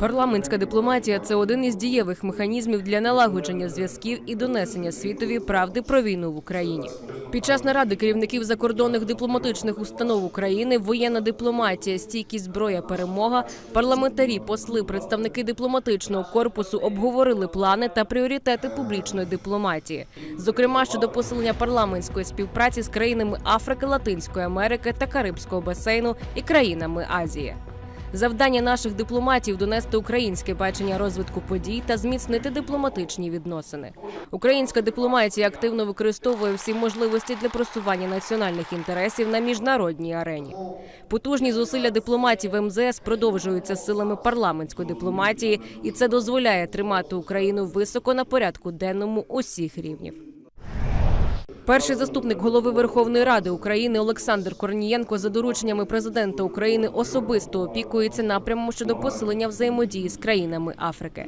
Парламентська дипломатія це один із дієвих механізмів для налагодження зв'язків і донесення світові правди про війну в Україні. Під час наради керівників закордонних дипломатичних установ України воєнна дипломатія, стійкість зброя, перемога, парламентарі, посли, представники дипломатичного корпусу обговорили плани та пріоритети публічної дипломатії, зокрема щодо посилення парламентської співпраці з країнами Африки, Латинської Америки та Карибського басейну і країнами Азії. Завдання наших дипломатів донести українське бачення розвитку подій та зміцнити дипломатичні відносини. Українська дипломатія активно використовує всі можливості для просування національних інтересів на міжнародній арені. Потужні зусилля дипломатів МЗС продовжуються силами парламентської дипломатії, і це дозволяє тримати Україну високо на порядку денному усіх рівнів. Перший заступник голови Верховної Ради України Олександр Корнієнко за дорученнями президента України особисто опікується напрямом щодо посилення взаємодії з країнами Африки.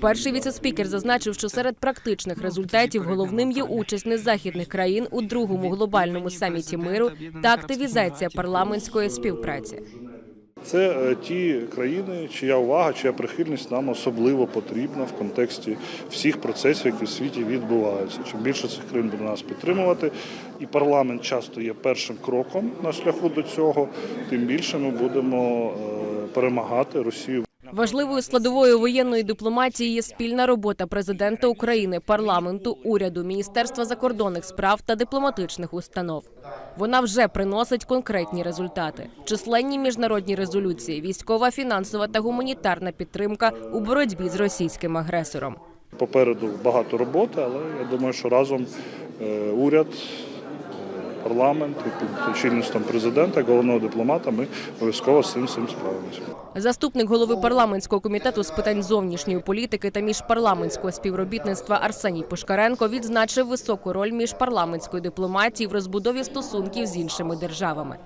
Перший віцеспікер зазначив, що серед практичних результатів головним є участь незахідних країн у другому глобальному саміті миру та активізація парламентської співпраці. Це е, ті країни, чия увага, чия прихильність нам особливо потрібна в контексті всіх процесів, які в світі відбуваються. Чим більше цих країн буде нас підтримувати, і парламент часто є першим кроком на шляху до цього, тим більше ми будемо е, перемагати Росію. Важливою складовою воєнної дипломатії є спільна робота президента України, парламенту, уряду, міністерства закордонних справ та дипломатичних установ. Вона вже приносить конкретні результати: численні міжнародні резолюції, військова, фінансова та гуманітарна підтримка у боротьбі з російським агресором. Попереду багато роботи, але я думаю, що разом е, уряд. Е, Парламент і під очільництвом президента, головного дипломата, ми обов'язково з цим всім справимося. Заступник голови парламентського комітету з питань зовнішньої політики та міжпарламентського співробітництва Арсеній Пушкаренко відзначив високу роль міжпарламентської дипломатії в розбудові стосунків з іншими державами.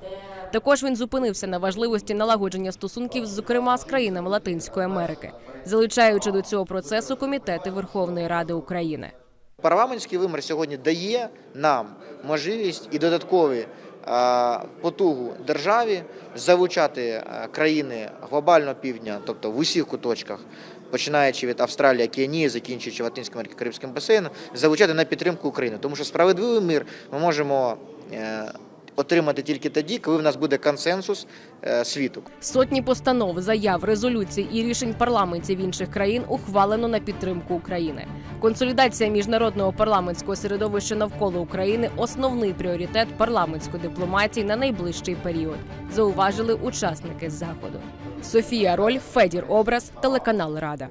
Також він зупинився на важливості налагодження стосунків, зокрема з країнами Латинської Америки, залучаючи до цього процесу комітети Верховної Ради України. Парламентський вимір сьогодні дає нам можливість і додаткові е, потугу державі залучати е, країни глобального півдня, тобто в усіх куточках, починаючи від Австралії, Океанії, закінчуючи Латинською Америкою, Карибським басейном, залучати на підтримку України. Тому що справедливий мир ми можемо е, отримати тільки тоді, коли в нас буде консенсус світу. Сотні постанов, заяв, резолюцій і рішень парламентів інших країн ухвалено на підтримку України. Консолідація міжнародного парламентського середовища навколо України основний пріоритет парламентської дипломатії на найближчий період. Зауважили учасники заходу. Софія Роль, Федір Образ, телеканал Рада.